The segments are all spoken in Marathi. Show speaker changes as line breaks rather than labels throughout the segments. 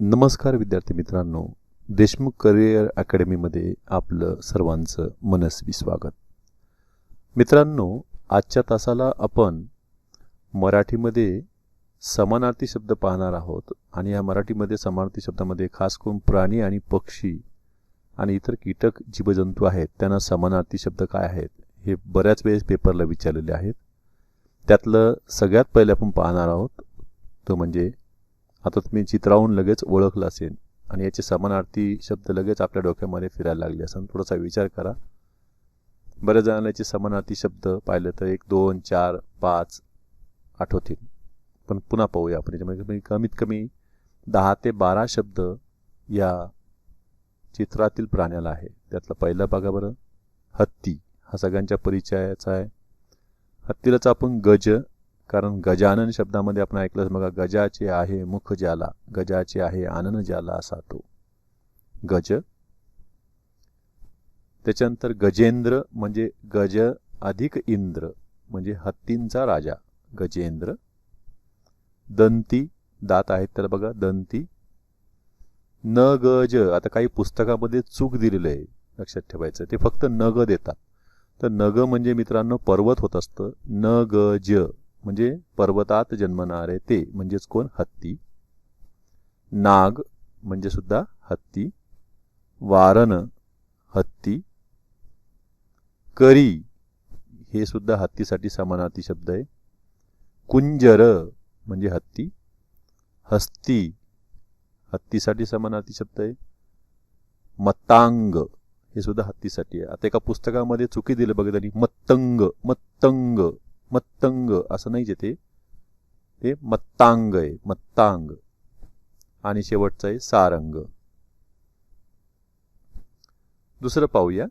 नमस्कार विद्यार्थी मित्रांनो देशमुख करिअर अकॅडमीमध्ये आपलं सर्वांचं मनस्वी स्वागत. मित्रांनो आजच्या तासाला आपण मराठीमध्ये समानार्थी शब्द पाहणार आहोत आणि या मराठीमध्ये समानार्थी शब्दामध्ये खास करून प्राणी आणि पक्षी आणि इतर कीटक जीवजंतू आहेत त्यांना समानार्थी शब्द काय आहेत हे बऱ्याच वेळेस पेपरला विचारलेले आहेत. त्यातलं सगळ्यात पहिले आपण पाहणार आहोत तो म्हणजे आता तुम्ही चित्रावून लगेच ओळखलं असेल आणि याचे समानार्थी शब्द लगेच आपल्या डोक्यामध्ये फिरायला लागले असं थोडासा विचार करा. बऱ्याच जणांना याचे समानार्थी शब्द पाहिलं तर एक दोन चार पाच आठवतील. पण पुन्हा पाहूया आपण. याच्यामध्ये कमीत कमी दहा ते बारा शब्द या चित्रातील प्राण्याला आहे. त्यातला पहिला बघा बरं. हत्ती. हा सगळ्यांच्या परिचयाचा आहे. हत्तीलाच आपण गज कारण गजानन शब्दामध्ये आपण ऐकलं बघा गजाचे आहे मुख ज्याला गजाचे आहे आनन ज्याला असा तो. गज. त्याच्यानंतर गजेंद्र म्हणजे गज अधिक इंद्र म्हणजे हत्तींचा राजा गजेंद्र. दंती दात आहेत त्याला बघा दंती. न गज आता काही पुस्तकामध्ये चूक दिलेलं आहे लक्षात ठेवायचं ते फक्त नग देतात. तर नग म्हणजे मित्रांनो पर्वत होत असतं. न गज म्हणजे पर्वतात जन्मणारे ते म्हणजेच कोण? हत्ती. नाग म्हणजे सुद्धा हत्ती. वारण हत्ती. करी हे सुद्धा हत्तीसाठी समानार्थी शब्द आहे. कुंजर म्हणजे हत्ती. हस्ती हत्तीसाठी समानार्थी शब्द आहे. मत्तांग हे सुद्धा हत्तीसाठी आहे. आता एका पुस्तकामध्ये चुकी दिलं बघितली. मत्तंग मत्तंग. मत्तंग असं नाही जे ते. ते मत्तांग आहे मत्तांग. आणि शेवटचं आहे सारंग. दुसरं पाहूया.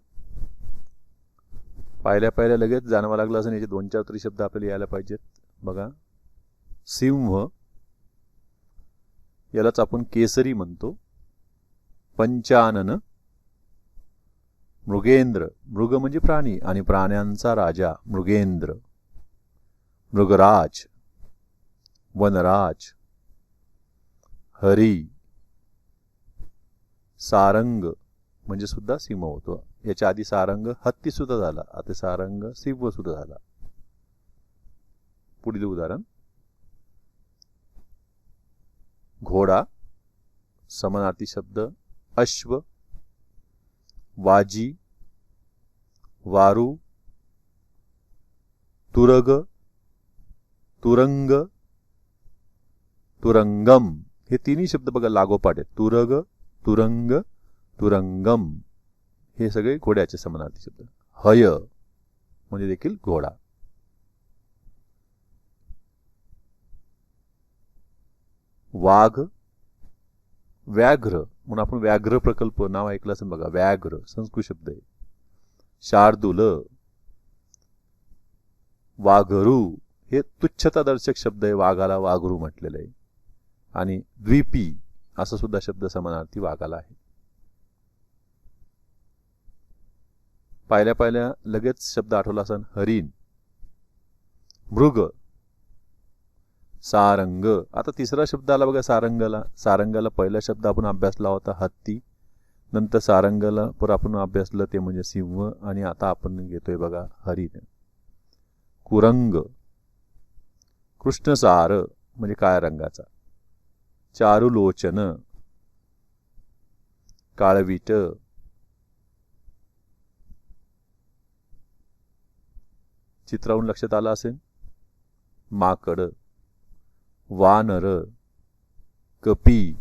पाहिल्या पाहिल्या लगेच जाणवा लागलं असं याचे दोन चार तरी शब्द आपल्याला यायला पाहिजेत. बघा. सिंह यालाच आपण केसरी म्हणतो. पंचानन. मृगेंद्र. मृग म्हणजे प्राणी आणि प्राण्यांचा राजा मृगेंद्र. मृगराज वनराज हरी सारंग म्हणजे सुद्धा सिंह होतो. याच्या आधी सारंग हत्ती सुद्धा झाला. आता सारंग सिंह सुद्धा झाला. पुढील उदाहरण. घोडा समानार्थी शब्द अश्व वाजी वारू तुरग तुरंग तुरंगम. हे तिन्ही शब्द बघा लागोपाठ आहेत. तुरग तुरंग तुरंगम. हे सगळे घोड्याचे समानार्थी शब्द. हय म्हणजे देखील घोडा. वाघ व्याघ्र. म्हणून आपण व्याघ्र प्रकल्प नाव ऐकलं असेल बघा. व्याघ्र संस्कृत शब्द आहे. शार्दूल वाघरू. हे तुच्छतादर्शक शब्द आहे वाघाला वाघरू म्हटलेलं आहे. आणि द्विपी असा सुद्धा शब्द समानार्थी वाघाला आहे. पाहिल्या पाहिल्या लगेच शब्द आठवला असन हरिण मृग सारंग. आता तिसरा शब्द आला बघा सारंगाला. सारंगाला पहिला शब्द आपण अभ्यासला होता हत्ती. नंतर सारंगाला पर आपण अभ्यासलं ते म्हणजे सिंह. आणि आता आपण घेतोय बघा हरिण. कुरंग. कृष्णसार म्हणजे काळ्या रंगाचा. चारुलोचन काळवीट. चित्रावून लक्षात आलं असेल? माकड वानर कपी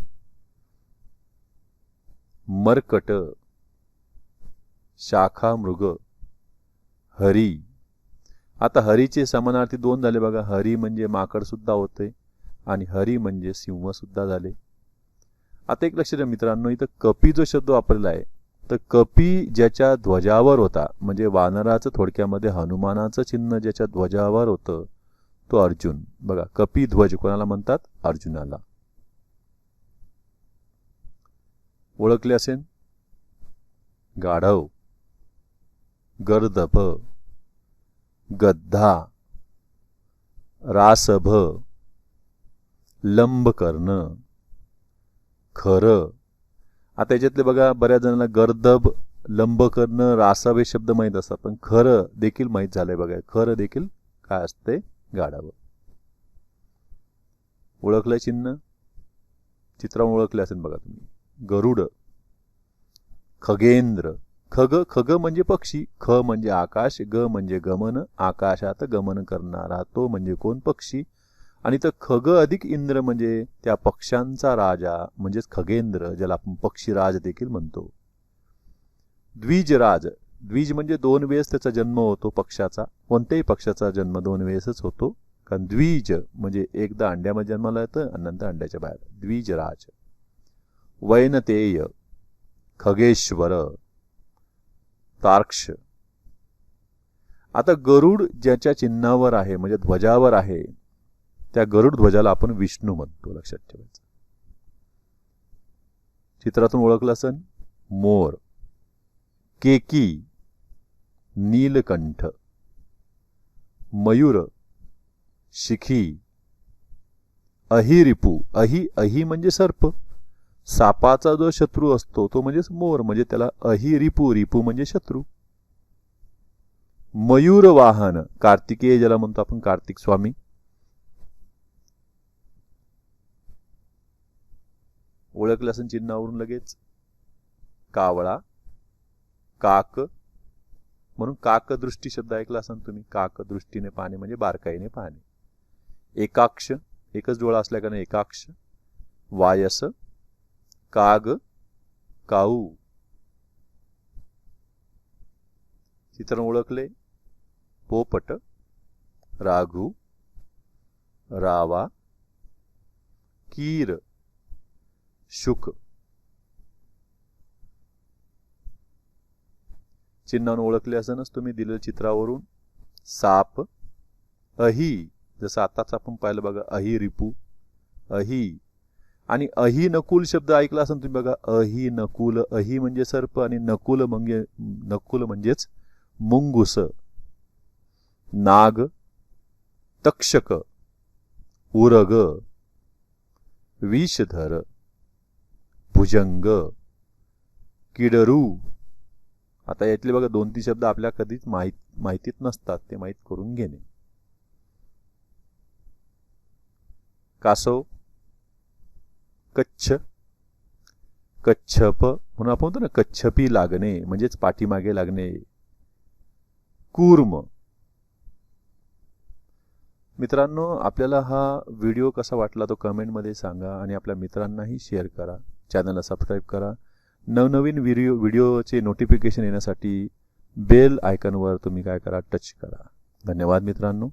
मरकट शाखा मृग हरी. आता हरीचे समानार्थी दोन झाले बघा. हरी म्हणजे माकडसुद्धा होते आणि हरी म्हणजे सिंहसुद्धा झाले. आता एक लक्ष द्या मित्रांनो इथं कपी जो शब्द वापरला आहे तर कपी ज्याच्या ध्वजावर होता म्हणजे वानराचं थोडक्यामध्ये हनुमानाचं चिन्ह ज्याच्या ध्वजावर होतं तो अर्जुन. बघा कपी ध्वज कोणाला म्हणतात? अर्जुनाला. ओळखले असेल गाढव. गर्दभ. गद्धा रासभ लंब करणं खरं. आता याच्यातले बघा बऱ्याच जणांना गर्दब लंब करणं रासावे शब्द माहीत असतात पण खरं देखील माहीत झालंय बघा. खरं देखील काय असते गाढावं. ओळखलं चिन्ह? चित्रावर ओळखले असेल बघा तुम्ही. गरुड खगेंद्र. खग खग म्हणजे पक्षी ख म्हणजे आकाश ग म्हणजे गमन आकाशात गमन करणारा तो म्हणजे कोण पक्षी? आणि तर खग अधिक इंद्र म्हणजे त्या पक्ष्यांचा राजा म्हणजेच खगेंद्र ज्याला आपण पक्षीराज देखील म्हणतो. द्विजराज द्विज म्हणजे दोन वेळेस त्याचा जन्म होतो पक्षाचा कोणत्याही पक्षाचा जन्म दोन वेळेसच होतो. कारण द्विज म्हणजे एकदा अंड्यामध्ये जन्माला येतं आणि नंतर अंड्याच्या बाहेर. द्विजराज. वैनतेय खगेश्वर. तार्क्ष. आता गरुड ज्याच्या चिन्हावर आहे म्हणजे ध्वजावर आहे त्या गरुड ध्वजाला आपण विष्णू म्हणतो लक्षात ठेवायचं. चित्रातून ओळखलं असन मोर. केकी. नीलकंठ. मयूर. शिखी. अहिरिपू. अहि अहि म्हणजे सर्प. सापाचा जो शत्रू असतो तो म्हणजेच मोर म्हणजे त्याला अहि रिपू रिपू म्हणजे शत्रू. मयूर वाहन कार्तिकेय ज्याला म्हणतो आपण कार्तिक स्वामी. ओळखलं असेल चिन्हावरून लगेच. कावळा काक. म्हणून काकदृष्टी शब्द ऐकला असाल तुम्ही काकदृष्टीने पाहणे म्हणजे बारकाईने पाहणे. एकाक्ष एकच डोळा असल्याकारणे एकाक्ष. वायस काग काऊ. चित्रण ओळखले. पोपट राघू रावा कीर शुक. चिन्हानं ओळखले असनच तुम्ही दिलेल्या चित्रावरून. साप अही. जसं आताच आपण पाहिलं बघा अही रिपू अही. आणि अही नकुल शब्द ऐकला असेल तुम्ही बघा अही नकुल अही म्हणजे सर्प आणि नकुल म्हणजे नकुल म्हणजेच मुंगुस नाग तक्षक उरग विषधर भुजंग किडरू. आता यातले बघा दोन तीन शब्द आपल्या कधीच माहीत माहितीत नसतात ते माहीत करून घेणे. कासव कच्छ. कच्छप. म्हणून आपण म्हणतो ना कच्छपी लागणे म्हणजेच पाठीमागे लागणे. कूर्म. मित्रांनो आपल्याला हा व्हिडिओ कसा वाटला तो कमेंटमध्ये सांगा आणि आपल्या मित्रांनाही शेअर करा. चॅनलला सबस्क्राईब करा. नवनवीन व्हिडिओ व्हिडिओचे नोटिफिकेशन येण्यासाठी बेल आयकनवर तुम्ही काय करा टच करा. धन्यवाद मित्रांनो.